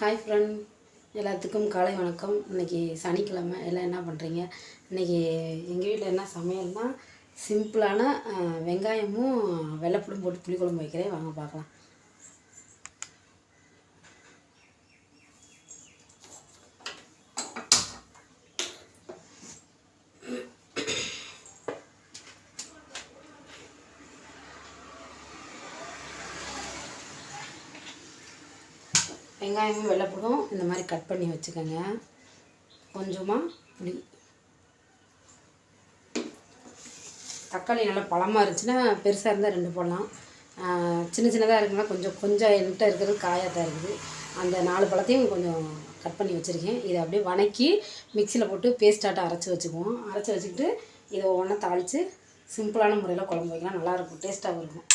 Hi friend எல்லாத்துக்கும் காலை வணக்கம். இன்னைக்கு சனிக்கிழமை. எல்லாம் என்ன பண்ணுறீங்க இன்னைக்கு எங்கள் வீட்டில் என்ன சமையல்னால் சிம்பிளான வெங்காயமும் வெள்ளைப்பூடும் போட்டு புளிக்குழம்பு வைக்கிறேன். வாங்க பார்க்கலாம். வெங்காயமும் வெள்ளைப்பூடும் இந்த மாதிரி கட் பண்ணி வச்சுக்கோங்க. கொஞ்சமாக புளி. தக்காளி நல்லா பழமாக இருந்துச்சுன்னா பெருசாக இருந்தால் ரெண்டு போடலாம். சின்ன சின்னதாக இருக்குன்னா கொஞ்சம் கொஞ்சம் என்கிட்ட இருக்கிறது காயாக தான் இருக்குது. அந்த நாலு பழத்தையும் கொஞ்சம் கட் பண்ணி வச்சுருக்கேன். இதை அப்படியே வணக்கி மிக்சியில் போட்டு பேஸ்டாட்டம் அரைச்சி வச்சுக்குவோம். அரைச்சி வச்சுக்கிட்டு இதை ஒவ்வொன்றா தாளித்து சிம்பிளான முறையில் குழம்பு வைக்கலாம். நல்லாயிருக்கும் டேஸ்ட்டாகவும் இருக்கும்.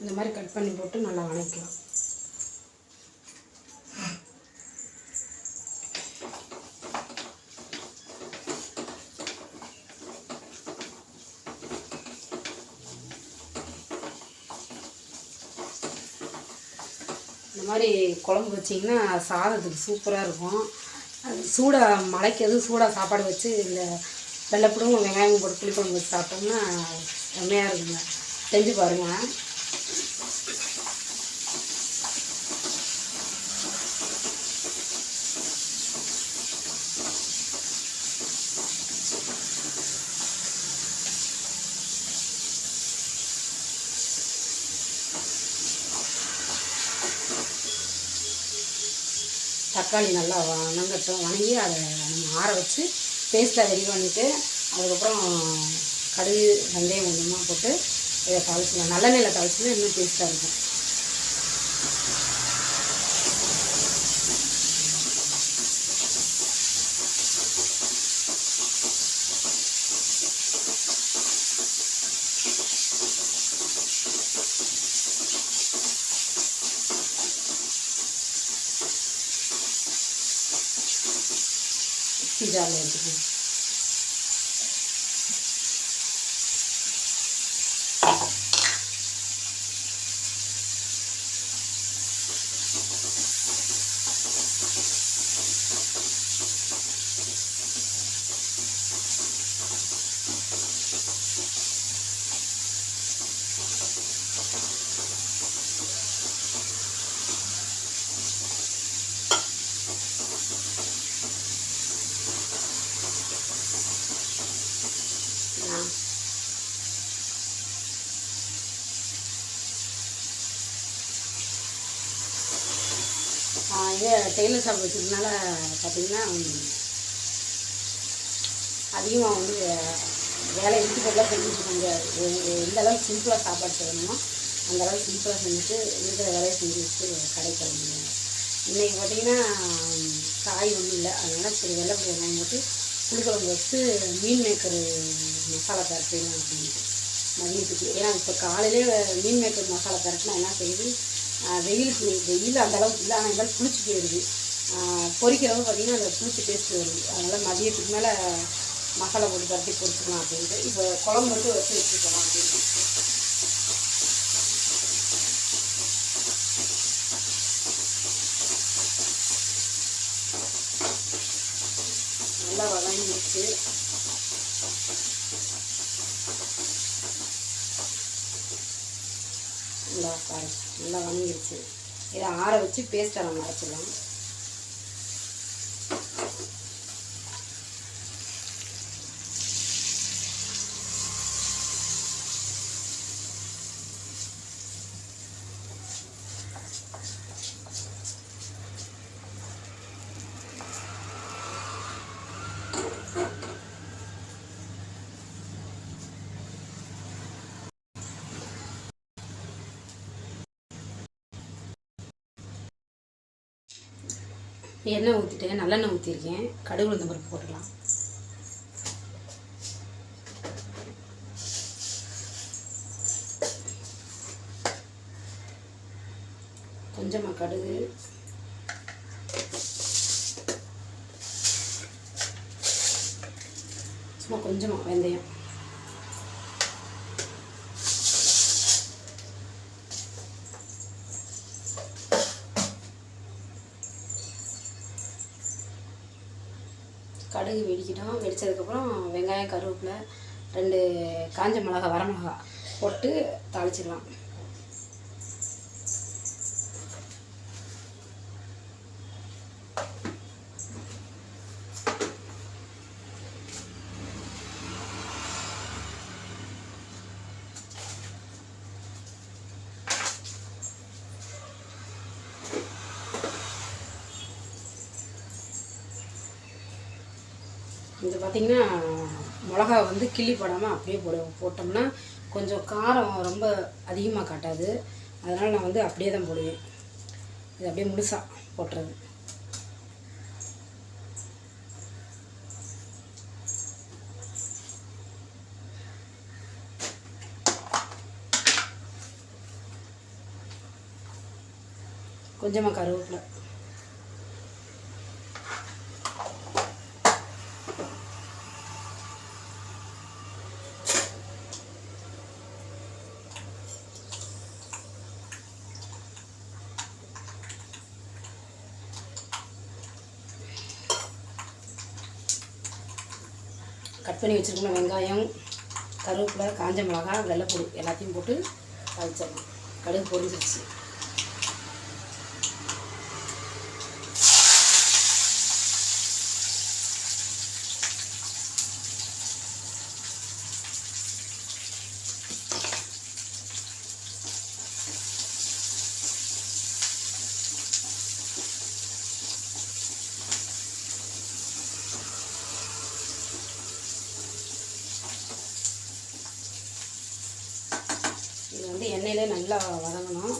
இந்த மாதிரி கட் பண்ணி போட்டு நல்லா வணக்கலாம் இந்த மாதிரி குழம்பு வச்சிங்கன்னா சாதத்துக்கு சூப்பராக இருக்கும். அது சூடாக மலைக்கு எதுவும் சூடாக சாப்பாடு வச்சு இந்த வெள்ளைப்படும் வெங்காயம் போட்டு புளிக்குழம்பு வச்சு சாப்பிட்டோம்னா செம்மையாக இருக்குங்க. செஞ்சு பாருங்கள் தக்காளி நல்லா வணங்கட்டும். வணங்கி அதை நம்ம ஆற வச்சு பேஸ்ட்டாக ரெடி பண்ணிவிட்டு அதுக்கப்புறம் கடுகு வெந்தயம் கொஞ்சமாக போட்டு இதை தாளிச்சிக்கலாம். நல்லெண்ணெயில் தாளிச்சது இன்னும் டேஸ்ட்டாக இருக்கும். Fica alegre. ஆ, டெய்லர் ஷாப் வச்சதுனால பார்த்தீங்கன்னா அதிகமாக வந்து வேலை இழுத்து போட்டுலாம் செஞ்சுட்டு முடியாது எ- எந்த அளவுக்கு சிம்பிளாக சாப்பாடு செய்யணுமோ அந்த அளவுக்கு சிம்பிளாக செஞ்சுட்டு இருக்கிற வேலையை செஞ்சு வச்சுட்டு கடைக்கு வர இன்றைக்கி பார்த்தீங்கன்னா காய் ஒன்றும் இல்லை. அதனால் சரி வெள்ளைப்பூடி வெங்காயம் போட்டு புளிக்குழம்பு வச்சு மீன் மேக்கர் மசாலா தயார் அப்படின்ட்டு. மதியத்துக்கு. ஏன்னா இப்போ காலையிலே மீன் மேக்கர் மசாலா தரட்டுனா என்ன செய்யுது? வெயிலுக்கு வெயில் அந்த அளவுக்கு இல்லை ஆனால் இருந்தாலும் புளிச்சு போயிடுது பொறிக்கிறவங்க பார்த்திங்கன்னா பார்த்தீங்கன்னா அந்த புளிச்சு டேஸ்ட் வருது அதனால் மதியத்துக்கு மேலே மசாலா போட்டு தரட்டி பொறுத்துக்கலாம் அப்படின்ட்டு. இப்போ குழம்பு மட்டும் வச்சு வச்சுக்கலாம் அப்படின்னு நல்லா வதங்கிடுச்சு. நல்லா பாரு நல்லா வதங்கிடுச்சு இதை ஆற வச்சு பேஸ்ட்டை நம்ம அரைச்சிடலாம் எண்ணெய் ஊற்றிட்டேன் நல்லெண்ணெய் ஊற்றிருக்கேன் கடுகு உளுந்த பருப்பு போட்டுக்கலாம். கொஞ்சமாக கடுகு. சும்மா கொஞ்சமாக வெந்தயம். வெடிக்கிட்டோம் வெடித்ததுக்கப்புறம் வெங்காயம் கருவேப்பிலை ரெண்டு காஞ்ச மிளகா வரமிளகா போட்டு தாளிச்சிடலாம். இது பார்த்திங்கன்னா மிளகா வந்து கிள்ளி போடாமல் அப்படியே போட போட்டோம்னா கொஞ்சம் காரம் ரொம்ப அதிகமாக காட்டாது. அதனால் நான் வந்து அப்படியே தான் போடுவேன். இது அப்படியே முழுசாக போட்டுறது. கொஞ்சமாக கருவேப்பிலை. கட் பண்ணி வச்சுருக்கணும் வெங்காயம் கருவேப்பிலை காஞ்ச மிளகா வெள்ளைப்பூடு எல்லாத்தையும் போட்டு தாளிச்சிடலாம் கடுகு பொரிஞ்சிருச்சு. நல்லா வதங்கணும்.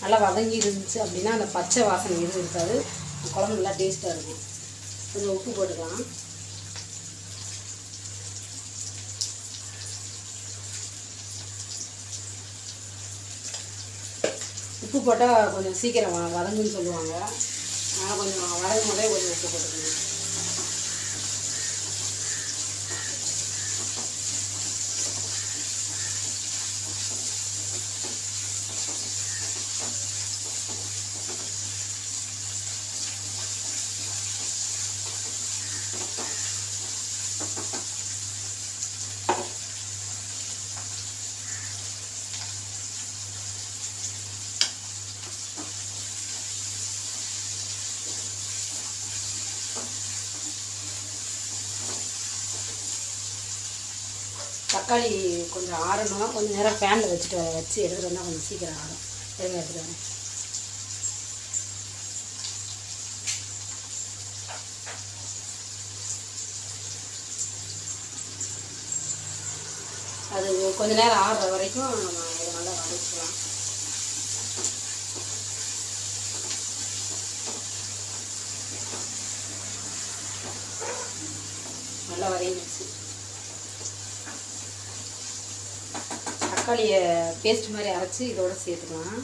நல்லா வதங்கி இருந்துச்சு அப்படின்னா அந்த பச்சை வாசனை எதுவும் இருக்காது. குழம்பு நல்லா டேஸ்ட்டாக இருக்கும். கொஞ்சம் உப்பு போட்டுக்கலாம். உப்பு போட்டால் கொஞ்சம் சீக்கிரம் வ வதங்குன்னு சொல்லுவாங்க. ஆனால் கொஞ்சம் வதங்கும் போதே கொஞ்சம் உப்பு போட்டுக்கணும் தக்காளி கொஞ்சம் ஆறணும் கொஞ்சம் நேரம் ஃபேனில் வச்சுட்டு வச்சு எடுத்துகிட்டு வந்தால் கொஞ்சம் சீக்கிரம் ஆறும். எடுத்து எடுத்துகிட்டு வரேன் அது கொஞ்ச நேரம் ஆடுற வரைக்கும் நம்ம இதை நல்லா வதக்கலாம் நல்லா வதங்கிடுச்சு. தக்காளியை பேஸ்ட் மாதிரி அரைச்சி இதோட சேர்த்துக்கலாம்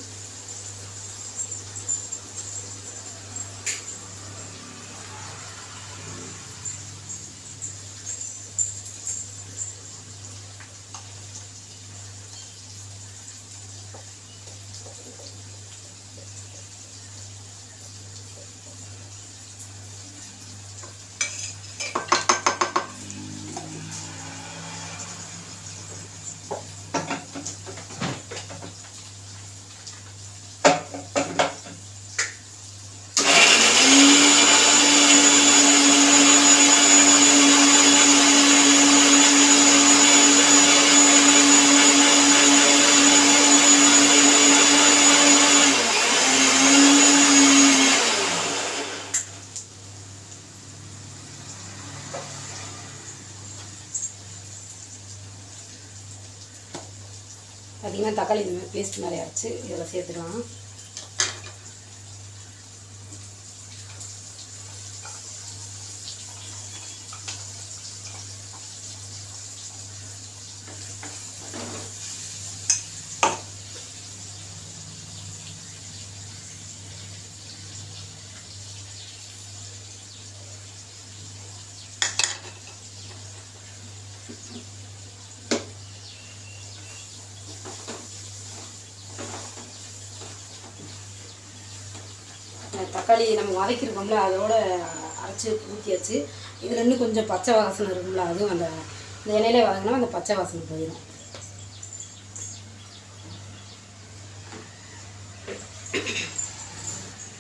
பார்த்தீங்கன்னா தக்காளி இந்த வச்சு இதில் சேர்த்துக்கலாம் தக்காளி நம்ம வதக்கிருக்கோம்ல அதோட அரைச்சி ஊற்றியாச்சு இதில் இன்னும் கொஞ்சம் பச்சை வாசனை இருக்கும்ல அதுவும் அந்த இந்த இலையில வதங்கினா அந்த பச்சை வாசனை போயிடும்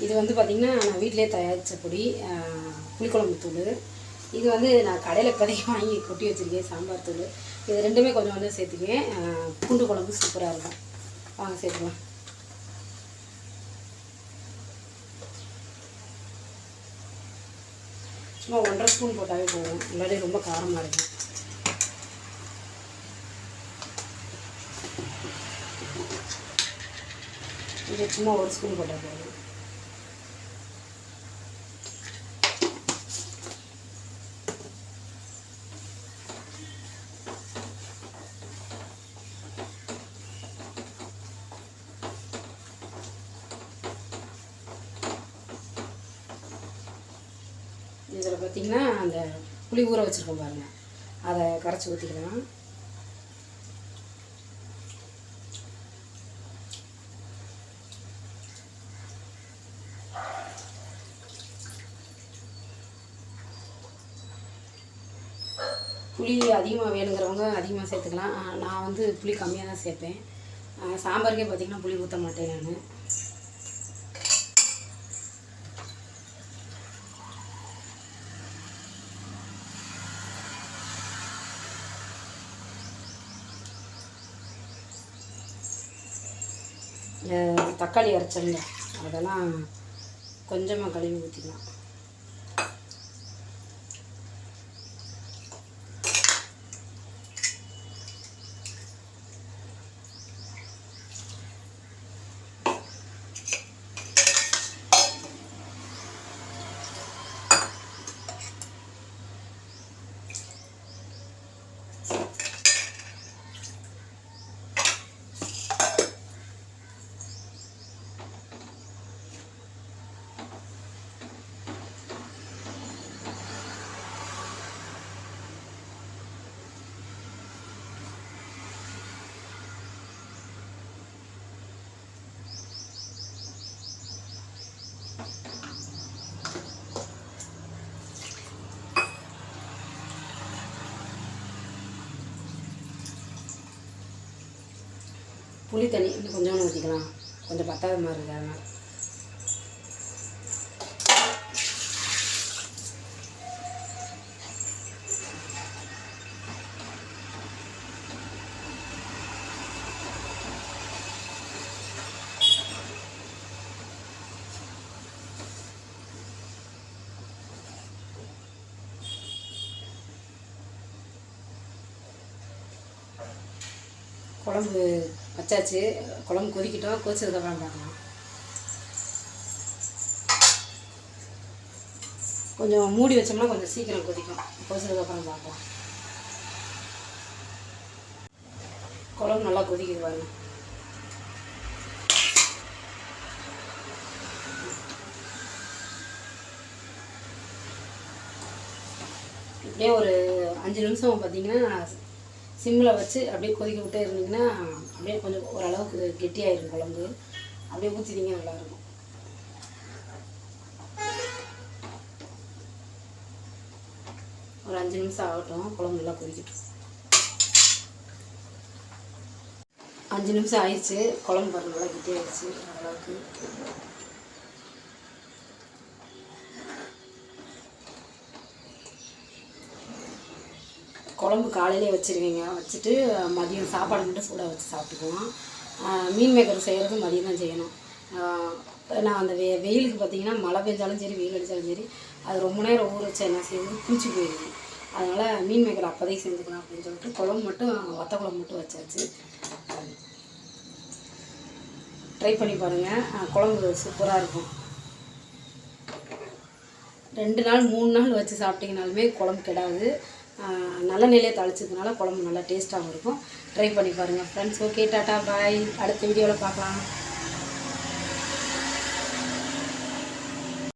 இது வந்து பார்த்திங்கன்னா நான் வீட்டிலே தயாரித்த பொடி புளிக்குழம்பு தூள். இது வந்து நான் கடையில் இப்போதைக்கு வாங்கி கொட்டி வச்சுருக்கேன் சாம்பார் தூள். இது ரெண்டுமே கொஞ்சம் கொஞ்சம் சேர்த்துக்குவேன். பூண்டு குழம்பு சூப்பராக இருக்கும். வாங்க சேர்த்துக்கலாம். சும்மா ஒன்றரை ஸ்பூன் போட்டாவே போகும் இல்லாட்டி ரொம்ப காரமாக இருக்கும் இது சும்மா ஒரு ஸ்பூன் போட்டால் போதும். இதில் பார்த்தீங்கன்னா அந்த புளி ஊற வச்சுருக்கோம் பாருங்கள் அதை கரைச்சி ஊற்றிக்கலாம் புளி அதிகமாக வேணுங்கிறவங்க அதிகமாக சேர்த்துக்கலாம். நான் வந்து புளி கம்மியாக தான் சேர்ப்பேன். சாம்பாருக்கே பார்த்திங்கன்னா புளி ஊற்ற மாட்டேன் நான். தக்காளி அரைச்சிருந்தேன். அதெல்லாம் கொஞ்சமாக கழுவி ஊற்றிக்கலாம் புளி தண்ணி இன்னும் கொஞ்சோண்டு ஊற்றிக்கலாம் கொஞ்சம் பத்தாத மாதிரி இருக்குது அதனால். குழம்பு வச்சாச்சு. குழம்பு கொதிக்கிட்டோம். கொதிச்சதுக்கப்புறம் பார்க்கலாம். கொஞ்சம் மூடி வச்சோம்னா கொஞ்சம் சீக்கிரம் கொதிக்கும். கொதிச்சதுக்கப்புறம் பார்க்கலாம். குழம்பு நல்லா கொதிக்குது பாருங்க. இப்படியே ஒரு அஞ்சு நிமிஷம் பார்த்தீங்கன்னா சிம்மில் வச்சு அப்படியே கொதிக்க விட்டே இருந்தீங்கன்னா அப்படியே கொஞ்சம் ஓரளவுக்கு கெட்டியாயிரும் குழம்பு. அப்படியே ஊற்றிட்டீங்க நல்லாயிருக்கும். ஒரு அஞ்சு நிமிஷம் ஆகட்டும் குழம்பு நல்லா கொதிக்கட்டும். அஞ்சு நிமிஷம் ஆயிடுச்சு குழம்பு பாருங்க நல்லா கெட்டியாயிடுச்சு ஓரளவுக்கு. குழம்பு காலையிலே வச்சுருவீங்க. வச்சுட்டு மதியம் சாப்பாடு மட்டும் சூடாக வச்சு சாப்பிட்டுக்குவோம் மீன் மேக்கர் செய்கிறது மதியம் தான் செய்யணும். நான் அந்த வெ வெயிலுக்கு பார்த்தீங்கன்னா மழை பெஞ்சாலும் சரி வெயில் அடித்தாலும் சரி அது ரொம்ப நேரம் ஊற வச்சு என்ன செய்யுது பூச்சி போயிடுது. அதனால் மீன் மேக்கர் அப்போதைக்கு செஞ்சுக்கலாம் அப்படின்னு சொல்லிட்டு குழம்பு மட்டும் வத்த குழம்பு மட்டும் வச்சாச்சு. ட்ரை பண்ணி பாருங்கள் குழம்பு சூப்பராக இருக்கும். ரெண்டு நாள் மூணு நாள் வச்சு சாப்பிட்டீங்கனாலுமே குழம்பு கெடாது. நல்ல நிலையை தழிச்சதுனால குழம்பு நல்லா டேஸ்ட்டாகவும் இருக்கும். ட்ரை பண்ணி பாருங்கள் ஃப்ரெண்ட்ஸ் ஓகே டாட்டா பாய் அடுத்த வீடியோவில் பார்க்கலாம்.